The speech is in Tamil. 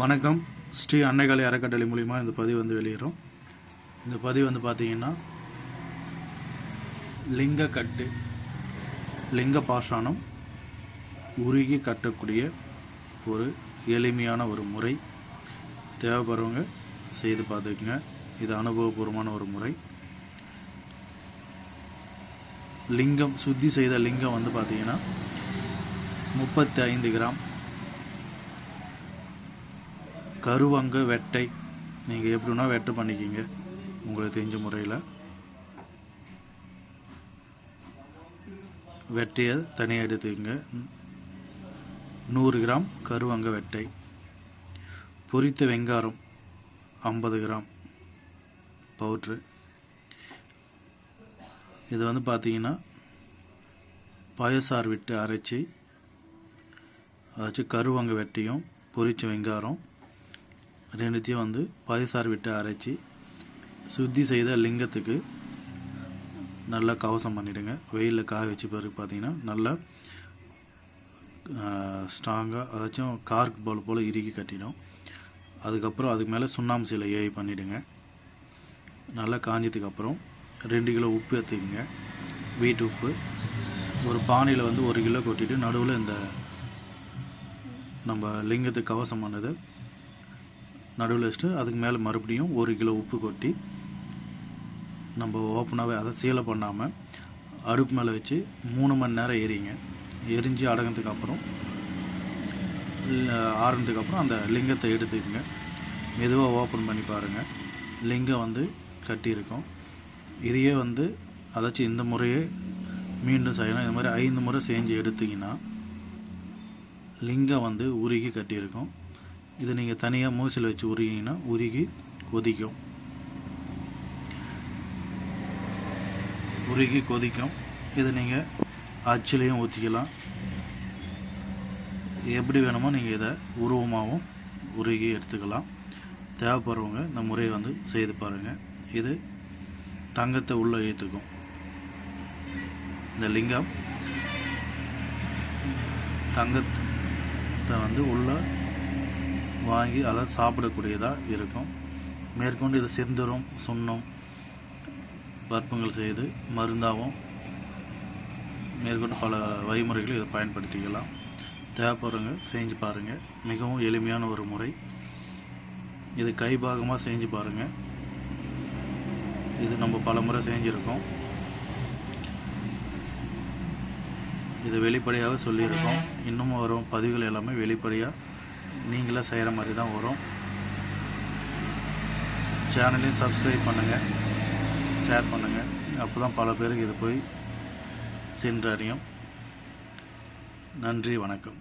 வணக்கம். ஸ்ரீ அன்னைகாலை அறக்கட்டளை மூலிமா இந்த பதிவு வந்து வெளியிடும் இந்த பதிவு வந்து பார்த்தீங்கன்னா லிங்கக்கட்டு லிங்க பாஷாணம் உருகி கட்டக்கூடிய ஒரு எளிமையான ஒரு முறை. தேவைப்படுறவங்க செய்து பார்த்துக்குங்க. இது அனுபவபூர்வமான ஒரு முறை. லிங்கம் சுத்தி செய்த லிங்கம் வந்து பார்த்தீங்கன்னா முப்பத்தி ஐந்து கிராம் கருவங்க வெட்டை. நீங்கள் எப்படின்னா வெட்டு பண்ணிக்கிங்க. உங்களுக்கு தெரிஞ்ச முறையில். வெட்டையை தனியாக எடுத்துக்கங்க. நூறு கிராம் கருவங்க வெட்டை. பொரித்த வெங்காரம் ஐம்பது கிராம். பவுட்ரு. இது வந்து பார்த்தீங்கன்னா பயசார் விட்டு அரைச்சி அதாச்சும் கருவங்க வெட்டியும் பொரிச்ச வெங்காரம் ரெண்டுத்தையும் வந்து பயசார் விட்டு அரைச்சி சுத்தி செய்த லிங்கத்துக்கு நல்லா கவசம் பண்ணிவிடுங்க வெயிலில் காய வச்சு பிறகு பார்த்தீங்கன்னா நல்லா ஸ்ட்ராங்காக அதாச்சும் கார்க் போல் போல் இறுக்கி கட்டிடும். அதுக்கப்புறம் அதுக்கு மேலே சுண்ணாம்பு சீலை ஏஐ பண்ணிவிடுங்க நல்லா காஞ்சதுக்கப்புறம் ரெண்டு கிலோ உப்பு எடுத்துக்கோங்க. வீட்டு உப்பு. ஒரு பானையில் வந்து ஒரு கிலோ கொட்டிட்டு நடுவில் இந்த நம்ம லிங்கத்துக்கு கவசம் பண்ணது நடுவில் வச்சுட்டு அதுக்கு மேலே மறுபடியும் ஒரு கிலோ உப்பு கொட்டி நம்ம ஓப்பனாகவே அதை சீலை பண்ணாமல் அடுப்பு மேலே வச்சு மூணு மணி நேரம் எரிங்க எரிஞ்சு அடங்கினதுக்கு அப்புறம் ஆறுனதுக்கு அப்புறம் அந்த லிங்கத்தை எடுத்துக்கங்க. மெதுவாக ஓப்பன் பண்ணி பாருங்கள் லிங்கம் வந்து கட்டியிருக்கும் இதையே வந்து அதாச்சும் இந்த முறையே மீண்டும் செய்யணும் இந்த மாதிரி ஐந்து முறை செஞ்சு எடுத்திங்கன்னா லிங்கம் வந்து உருகி கட்டியிருக்கும் இது நீங்கள் தனியாக மூசில் வச்சு உருகிங்கன்னா உருகி கொதிக்கும். உருகி கொதிக்கும். இது நீங்கள் அச்சிலையும் ஊற்றிக்கலாம் எப்படி வேணுமோ நீங்கள் இதை உருவமாகவும் உருகி எடுத்துக்கலாம். தேவைப்படுறவங்க இந்த முறையை வந்து செய்து பாருங்கள் இது தங்கத்தை உள்ளே ஏற்றுக்கும் இந்த லிங்கம் தங்கத்தை வந்து உள்ளே வாங்கி அதை சாப்பிடக்கூடியதாக இருக்கும். மேற்கொண்டு இது செந்தரும் சுண்ணம் வர்ப்பங்கள் செய்து மருந்தாகவும் மேற்கொண்டு பல வழிமுறைகளை இதை பயன்படுத்திக்கலாம். தேவைப்படுறவங்க செஞ்சு பாருங்கள் மிகவும் எளிமையான ஒரு முறை. இது கைபாகமாக செஞ்சு பாருங்கள் இது நம்ம பல முறை செஞ்சுருக்கோம். இது வெளிப்படையாக சொல்லியிருக்கோம். இன்னமும் வரும் பதிவுகள் எல்லாமே வெளிப்படையாக நீங்களே செய்கிற மாதிரி தான் வரும். சேனலையும் சப்ஸ்கிரைப் பண்ணுங்கள் ஷேர் பண்ணுங்கள் அப்போ தான் பல பேருக்கு இது போய் சென்றடையும். நன்றி வணக்கம்.